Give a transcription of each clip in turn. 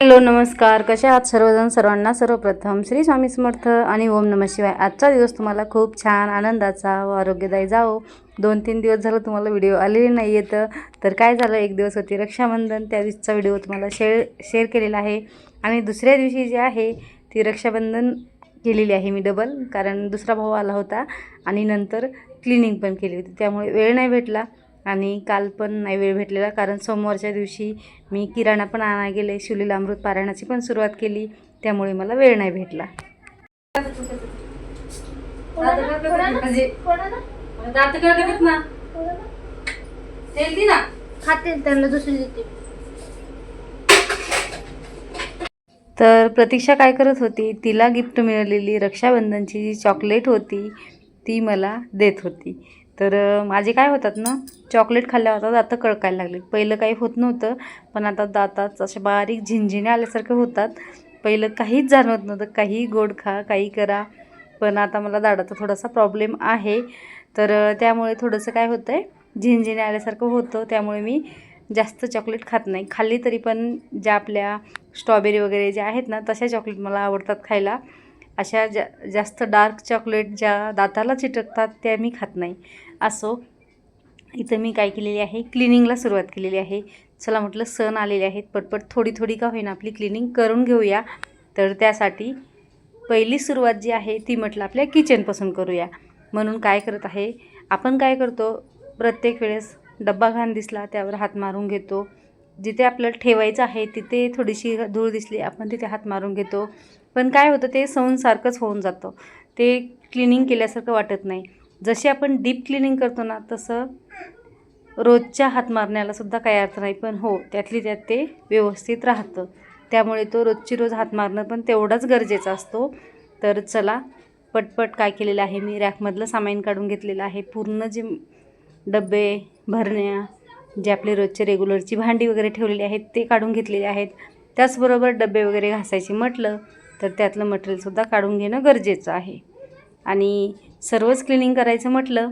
Hello नमस्कार. कसे आहात सर्वजण? सर्वांना सर्वप्रथम श्री स्वामी समर्थ आणि ओम नम शिवाय. आजचा दिवस तुम्हाला खूप छान आनंदाचा व आरोग्यदायी जाओ दोन तीन दिवस झालं तुम्हाला व्हिडिओ आलेले नाही येतं तर काय झालं? एक दिवस होती रक्षाबंधन. त्या दिवसचा व्हिडिओ तुम्हाला शेअर शेअर केलेला आहे. आणि दुसऱ्या दिवशी जी आहे ती रक्षाबंधन केलेली आहे मी डबल कारण दुसरा भाऊ आला होता आणि नंतर क्लिनिंग पण केली होती. त्यामुळे वेळ नाही भेटला. आणि काल पण नाही वेळ भेटलेला कारण सोमवारच्या दिवशी मी किराणा पण आणायला गेले शिवलीला अमृत पारायणाची पण सुरुवात केली त्यामुळे मला वेळ नाही भेटला. देते तर प्रतीक्षा काय करत होती? तिला गिफ्ट मिळालेली रक्षाबंधनची जी चॉकलेट होती ती मला देत होती. तर माझे काय होतात ना चॉकलेट खाल्ल्या होता दातं कळकायला लागले पहिलं काही होत नव्हतं पण आता दातात असे बारीक झिंझिण्या आल्यासारखे होतात. पहिलं काहीच जाणवत नव्हतं काही गोड खा काही करा. पण आता मला दाडाचा थोडासा प्रॉब्लेम आहे. तर त्यामुळे थोडंसं काय होतं आहे झिंझिण्या आल्यासारखं होतं. त्यामुळे मी जास्त चॉकलेट खात नाही. खाल्ली तरी पण ज्या आपल्या स्ट्रॉबेरी वगैरे ज्या आहेत ना तशा चॉकलेट मला आवडतात खायला. अशा जा जास्त डार्क चॉकलेट ज्या दाताला चिटकतात त्या मी खात नाही. असो. इथं मी काय केलेली आहे? क्लिनिंगला सुरुवात केलेली आहे. चला म्हटलं सण आलेले आहेत. पटपट थोडी थोडी का होईना आपली क्लिनिंग करून घेऊया. तर त्यासाठी पहिली सुरुवात जी आहे ती म्हटलं आपल्या किचनपासून करूया. म्हणून काय करत आहे? आपण काय करतो? प्रत्येक वेळेस डब्बा घाण दिसला त्यावर हात मारून घेतो. जिथे आपल्याला ठेवायचं आहे तिथे थोडीशी धूळ दिसली आपण तिथे हात मारून घेतो. पण काय होतं ते सौनसारखंच होऊन जातं. ते क्लिनिंग केल्यासारखं वाटत नाही. जशी आपण डीप क्लिनिंग करतो ना तसं रोजच्या हात मारण्याला सुद्धा काही अर्थ नाही पण हो त्यातली त्यात ते व्यवस्थित राहतं. त्यामुळे तो रोजची रोज हात मारणं पण तेवढाच गरजेचा असतो. तर चला पटपट काय केलेलं आहे मी रॅकमधलं सामान काढून घेतलेलं आहे. पूर्ण जे डबे भरण्या जे आपले रोजचे रेग्युलरची भांडी वगैरे ठेवलेली आहेत ते काढून घेतलेले आहेत. त्याचबरोबर डबे वगैरे घासायचे म्हटलं तर त्यातलं मटेरियलसुद्धा काढून घेणं गरजेचं आहे. आणि सर्वच क्लिनिंग करायचं म्हटलं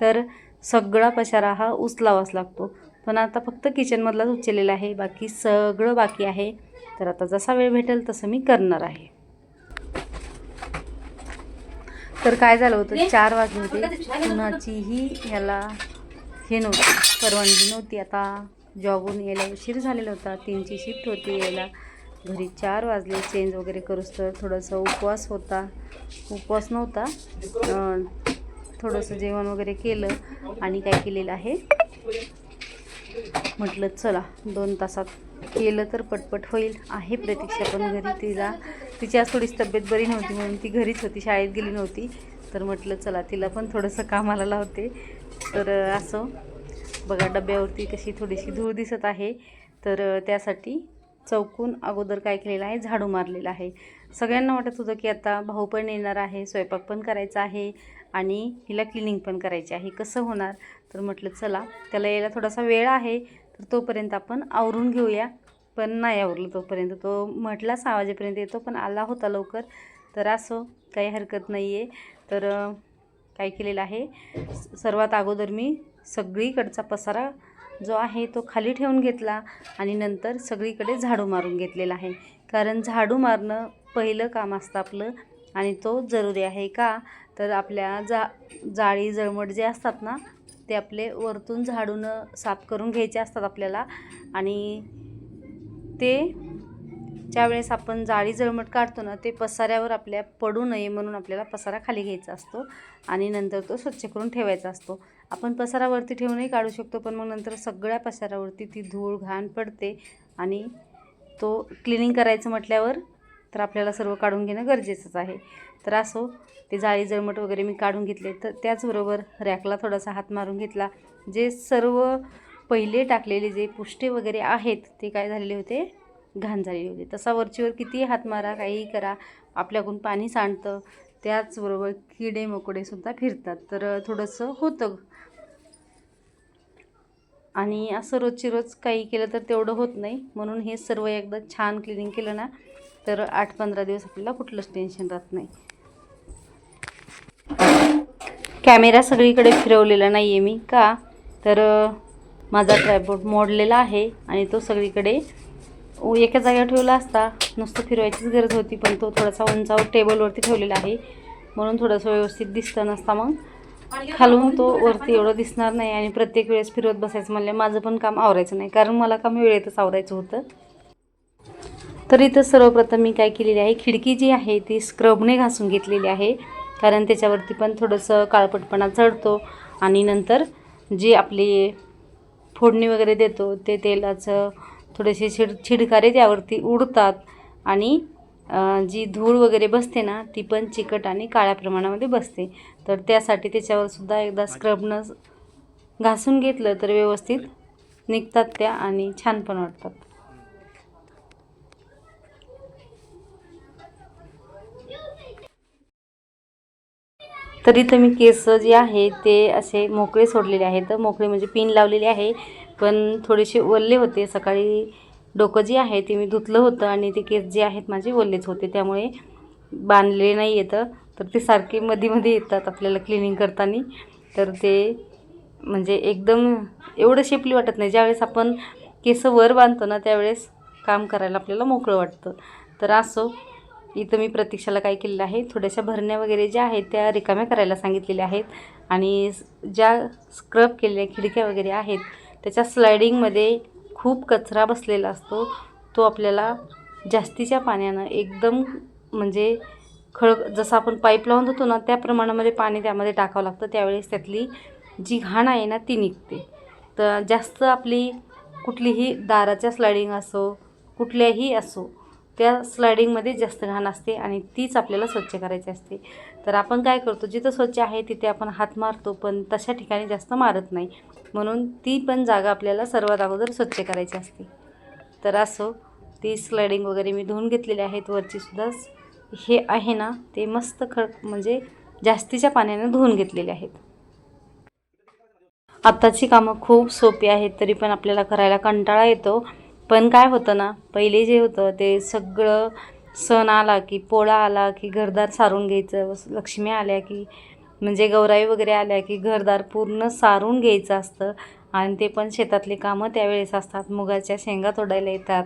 तर सगळा पसारा हा उचलावाच लागतो. पण आता फक्त किचनमधलाच उचललेला आहे बाकी सगळं बाकी आहे. तर आता जसा वेळ भेटेल तसं मी करणार आहे. तर काय झालं होतं? चार वाजले होते. कुणाचीही ह्याला हे नव्हती. परवानगी नव्हती. आता जॉबहून यायला उशीर झालेला होता. तीनची शिफ्ट होती यायला. घरी चार वाजले चेंज वगैरे करूस तर थोडंसं उपवास होता. उपवास नव्हता थोडंसं जेवण वगैरे केलं आणि काय केलेलं आहे? म्हटलं चला दोन तासात केलं तर पटपट होईल आहे प्रतीक्षा पण घरी. तिला तिची आज थोडीशी तब्येत बरी नव्हती म्हणून ती घरीच होती शाळेत गेली नव्हती. तर म्हटलं चला तिला पण थोडंसं कामाला लावते. तर असं बघा डब्यावरती कशी थोडीशी धूळ दिसत आहे. तर त्यासाठी चौकून अगोदर काय केलेलं आहे? झाडू मारलेलं आहे. सगळ्यांना वाटत होतं की आता भाऊ पण येणार आहे स्वयंपाक पण करायचा आहे आणि हिला क्लिनिंग पण करायची आहे. कसं होणार? तर म्हटलं चला त्याला यायला थोडासा वेळ आहे तर तोपर्यंत आपण आवरून घेऊया. पण नाही आवरलं तोपर्यंत. तो म्हटला सहा वाजेपर्यंत येतो पण आला होता लवकर. तर असो काही हरकत नाही आहे तर काय केलेलं आहे? सर्वात अगोदर मी सगळीकडचा पसारा जो आहे तो खाली ठेवून घेतला आणि नंतर सगळीकडे झाडू मारून घेतलेला आहे. कारण झाडू मारणं पहिलं काम असतं आपलं आणि तो जरुरी आहे का? तर आपल्या जा जाळी जळमट जे असतात ना ते आपले वरतून झाडून साफ करून घ्यायचे असतात आपल्याला. आणि ते ज्यावेळेस आपण जाळी जळमट काढतो ना ते पसाऱ्यावर आपल्या पडू नये म्हणून आपल्याला पसारा खाली घ्यायचा असतो आणि नंतर तो स्वच्छ करून ठेवायचा असतो. आपण पसारावरती ठेवूनही काढू शकतो पण मग नंतर सगळ्या पसारावरती ती धूळ घाण पडते आणि तो क्लिनिंग करायचं म्हटल्यावर तर आपल्याला सर्व काढून घेणं गरजेचंच आहे. तर असो ते जाळी जळमट वगैरे मी काढून घेतले. तर त्याचबरोबर रॅकला थोडासा हात मारून घेतला. जे सर्व पहिले टाकलेले जे पुष्टे वगैरे आहेत ते काय झालेले होते? घाण झालेले होते. तसा वरचीवर कितीही हात मारा काहीही करा आपल्याकडून पाणी सांडतं. त्याचबरोबर किडे मकोडेसुद्धा फिरतात. तर थोडंसं होतं. आणि असं रोजची रोज काही केलं तर तेवढं होत नाही. म्हणून हे सर्व एकदा छान क्लिनिंग केलं ना तर आठ पंधरा दिवस आपल्याला कुठलंच टेन्शन राहत नाही. कॅमेरा सगळीकडे फिरवलेला नाही आहे मी का? तर माझा ट्रायपॉड मोडलेला आहे आणि तो सगळीकडे एका जागेवर ठेवला असता. नुसतं फिरवायचीच गरज होती पण तो थोडासा उंचावर टेबलवरती ठेवलेला आहे. म्हणून थोडंसं व्यवस्थित दिसतं नसता मग. खालून तो वरती एवढं दिसणार नाही आणि प्रत्येक वेळेस फिरवत बसायचं म्हणलं माझं पण काम आवरायचं नाही कारण मला काम वेळेतच आवरायचं होतं. तर इथं सर्वप्रथम मी काय केलेली आहे खिडकी जी आहे ती स्क्रबने घासून घेतलेली आहे कारण त्याच्यावरती पण थोडंसं काळपटपणा चढतो आणि नंतर जे आपली फोडणी वगैरे देतो ते तेलाचं थोडेसे छिड छिडकारे त्यावरती उडतात आणि जी धूळ वगैरे बसते ना ती पण चिकट आणि काळ्या प्रमाणामध्ये बसते. तर त्यासाठी त्याच्यावर सुद्धा एकदा स्क्रबनं घासून घेतलं तर व्यवस्थित निघतात त्या आणि छान पण वाटतात. तर इथं मी केस जे आहे ते असे मोकळे सोडलेले आहेत. मोकळे म्हणजे पिन लावलेले आहे पण थोडेसे ओल्ले होते. सकाळी डोकं जे आहे ते मी धुतलं होतं आणि ते केस जे आहेत माझे ओल्लेच होते. त्यामुळे बांधले नाही येतं. तर ते सारखे मध्ये मध्ये येतात आपल्याला क्लिनिंग करताना. तर ते म्हणजे एकदम एवढं शेपली वाटत नाही. ज्यावेळेस आपण केस वर बांधतो ना त्यावेळेस काम करायला आपल्याला मोकळं वाटतं. तर असो इथं मी प्रतीक्षाला काय केलेलं आहे थोड्याशा भरण्या वगैरे ज्या आहेत त्या रिकाम्या करायला सांगितलेल्या आहेत. आणि ज्या स्क्रब केलेल्या खिडक्या वगैरे आहेत त्याच्या स्लायडिंगमध्ये खूप कचरा बसलेला असतो तो आपल्याला जास्तीच्या पाण्यानं एकदम म्हणजे खळ जसं आपण पाईप लावून होतो ना त्या प्रमाणामध्ये पाणी त्यामध्ये टाकावं लागतं. त्यावेळेस त्यातली जी घाण आहे ना ती निघते. तर जास्त आपली कुठलीही दाराच्या स्लायडिंग असो कुठल्याही असो त्या स्लायडिंगमध्ये जास्त घाण असते आणि तीच आपल्याला स्वच्छ करायची असते. तर आपण काय करतो जिथं स्वच्छ आहे तिथे आपण हात मारतो पण तशा ठिकाणी जास्त मारत नाही. म्हणून ती पण जागा आपल्याला सर्वात अगोदर स्वच्छ करायची असते. तर असो ती स्लायडिंग वगैरे मी धुवून घेतलेली आहेत वरचीसुद्धा हे आहे ना ते मस्त खळ म्हणजे जास्तीच्या पाण्याने धुवून घेतलेले आहेत. आत्ताची कामं खूप सोपी आहेत तरी पण आपल्याला करायला कंटाळा येतो. पण काय होतं ना पहिले जे होतं ते सगळं सण आला की पोळा आला की घरदार सारून घ्यायचं लक्ष्मी आल्या की म्हणजे गौराई वगैरे आल्या की घरदार पूर्ण सारून घ्यायचं असतं. आणि ते पण शेतातली कामं त्यावेळेस असतात. मुगाच्या शेंगा तोडायला येतात.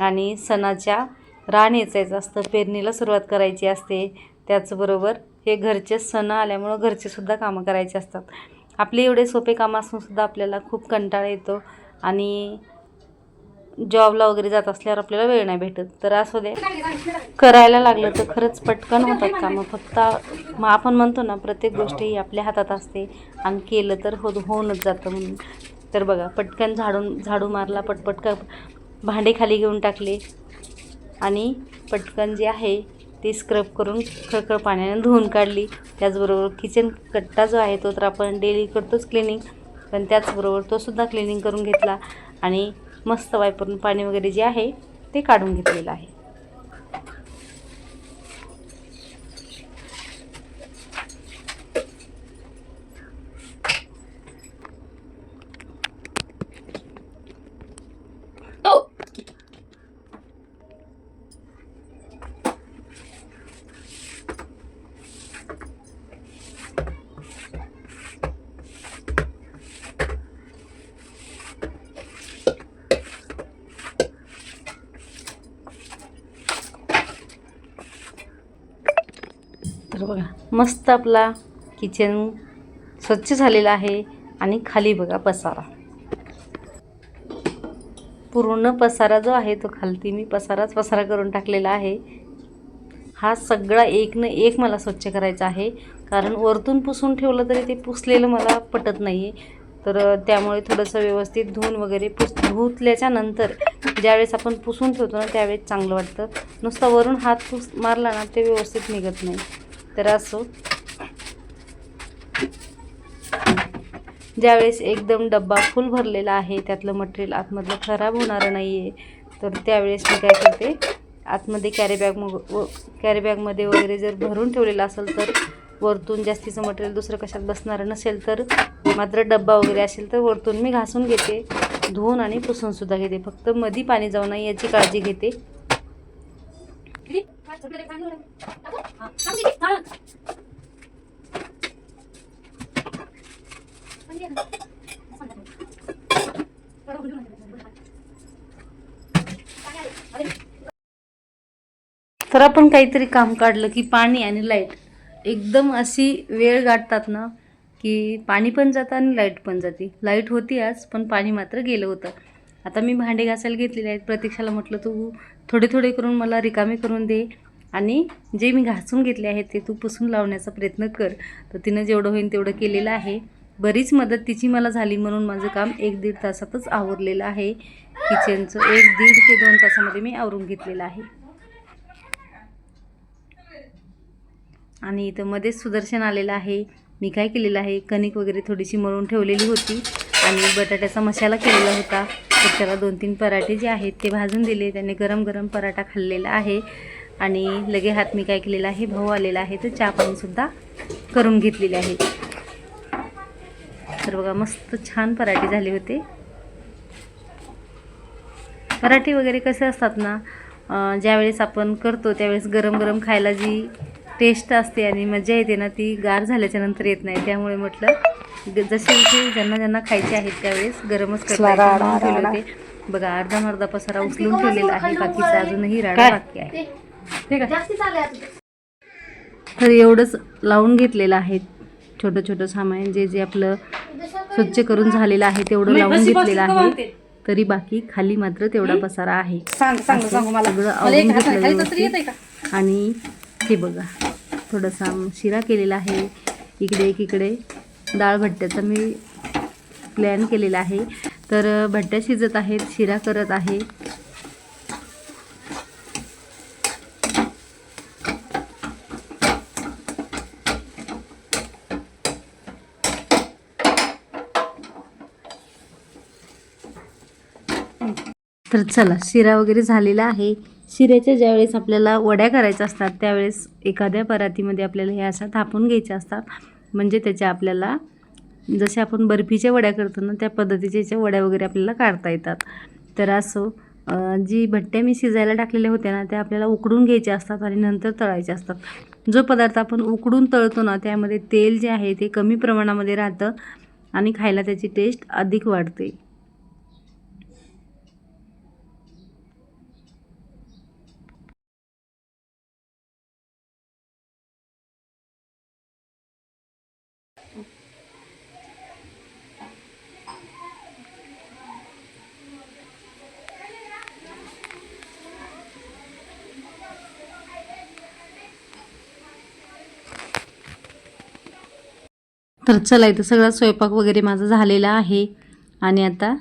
आणि सणाच्या रान येचायचं असतं. पेरणीला सुरुवात करायची असते. त्याचबरोबर हे घरचे सण आल्यामुळं घरचेसुद्धा कामं करायचे असतात. आपले एवढे सोपे कामं असून सुद्धा आपल्याला खूप कंटाळा येतो. आणि जॉबला वगैरे जात असल्यावर आपल्याला वेळ नाही भेटत. तर असू दे. करायला लागलं तर खरंच पटकन होतात कामं. फक्त मग आपण म्हणतो ना प्रत्येक गोष्ट ही आपल्या हातात असते आणि केलं तर हो होऊनच जातं म्हणून. तर बघा पटकन झाडून झाडू मारला पटपट क भांडे खाली घेऊन टाकले आणि पटकन जे आहे ती स्क्रब करून खळखळ पाण्याने धुवून काढली. त्याचबरोबर किचन कट्टा जो आहे तो तर आपण डेली करतोच क्लिनिंग पण त्याचबरोबर तो सुद्धा क्लिनिंग करून घेतला आणि मस्त वायपरून पाणी वगैरे जे आहे ते काढून घेतलेलं आहे तर बघा मस्त आपला किचन स्वच्छ झालेला आहे. आणि खाली बघा पसारा. पूर्ण पसारा जो आहे तो खालती मी पसाराच पसारा करून टाकलेला आहे. हा सगळा एक न एक मला स्वच्छ करायचा आहे. कारण वरतून पुसून ठेवलं तरी ते पुसलेलं मला पटत नाही आहे तर त्यामुळे थोडंसं व्यवस्थित धुवून वगैरे पुस धुतल्याच्या नंतर ज्यावेळेस आपण पुसून ठेवतो ना त्यावेळेस चांगलं वाटतं. नुसतं वरून हात पुस मारला ना ते व्यवस्थित निघत नाही. तर असो. ज्यावेळेस एकदम डब्बा फुल भरलेला आहे त्यातलं मटेरियल आतमधलं खराब होणारं नाही आहे तर त्यावेळेस मी काय करते आतमध्ये कॅरीबॅग मग व कॅरीबॅगमध्ये वगैरे जर भरून ठेवलेलं असेल तर वरतून जास्तीचं मटेरियल दुसरं कशात बसणारं नसेल तर मात्र डब्बा वगैरे असेल तर वरतून मी घासून घेते धुवून आणि पुसूनसुद्धा घेते. फक्त मधी पाणी जाऊ नये याची काळजी घेते. तर आपण काहीतरी काम काढलं की पाणी आणि लाइट एकदम अशी वेळ गाठतात ना की पाणी पण जातं आणि लाइट पण जाते. लाइट होती आज पण पाणी मात्र गेलं होतं. आता मी भांडे घासायला घेतलेले आहेत. प्रतीक्षाला म्हटलं तू थोडे थोडे करून मला रिकामे करून दे. आणि जे मी घासून घेतले आहे ते तू पुसून लावण्याचा प्रयत्न कर. तर तिनं जेवढं होईल तेवढं केलेलं आहे. बरीच मदत तिची मला झाली म्हणून माझं काम एक दीड तासातच आवरलेलं आहे. किचनचं एक दीड ते दोन तासामध्ये मी आवरून घेतलेलं आहे. आणि इथं मध्येच सुदर्शन आलेलं आहे. मी काय केलेलं आहे? कणिक वगैरे थोडीशी मळून ठेवलेली होती आणि बटाट्याचा मसाला केलेला होता. तर त्याला दोन तीन पराठे जे आहेत ते भाजून दिले. त्याने गरम गरम पराठा खाल्लेला आहे. आणि लगे हात मी काय केलेला आहे भाऊ आलेला आहे तर चहा पाणीसुद्धा करून घेतलेले आहे. तर बघा मस्त छान पराठे झाले होते. पराठे वगैरे कसे असतात ना ज्यावेळेस आपण करतो त्यावेळेस गरम गरम खायला जी टेस्ट असते आणि मजा येते ना ती गार झाल्याच्यानंतर येत नाही. त्यामुळे म्हटलं जसे इथे ज्यांना ज्यांना खायचे आहेत त्यावेळेस गरमच करता येते म्हणून ठेवले होते. बघा अर्धा अर्धा पसारा उचलून ठेवलेला आहे बाकीचा अजूनही राडा बाकी आहे. जास्ती. तर एवढंच लावून घेतलेलं आहे छोटं छोटं सामान जे जे आपलं स्वच्छ करून झालेलं आहे तेवढं लावून घेतलेलं आहे. तरी बाकी खाली मात्र तेवढा पसारा आहे. सगळं. आणि हे बघा थोडासा शिरा केलेला आहे. इकडे एक इकडे डाळ भट्ट्याचा मी प्लॅन केलेला आहे. तर भट्ट्या शिजत आहेत शिरा करत आहे. तर चला शिरा वगैरे झालेला आहे. शिऱ्याच्या ज्यावेळेस आपल्याला वड्या करायच्या असतात त्यावेळेस एखाद्या परातीमध्ये आपल्याला हे अशा थापून घ्यायच्या असतात. म्हणजे त्याच्या आपल्याला जसे आपण बर्फीच्या वड्या करतो ना त्या पद्धतीच्या याच्या वड्या वगैरे आपल्याला काढता येतात. तर असो जी भट्ट्या मी शिजायला टाकलेल्या होत्या ना त्या आपल्याला उकडून घ्यायच्या असतात आणि नंतर तळायच्या असतात. जो पदार्थ आपण उकडून तळतो ना त्यामध्ये तेल जे आहे ते कमी प्रमाणामध्ये राहतं आणि खायला त्याची टेस्ट अधिक वाढते. तर चला इथं सगळा स्वयंपाक वगैरे माझा झालेला आहे. आणि आता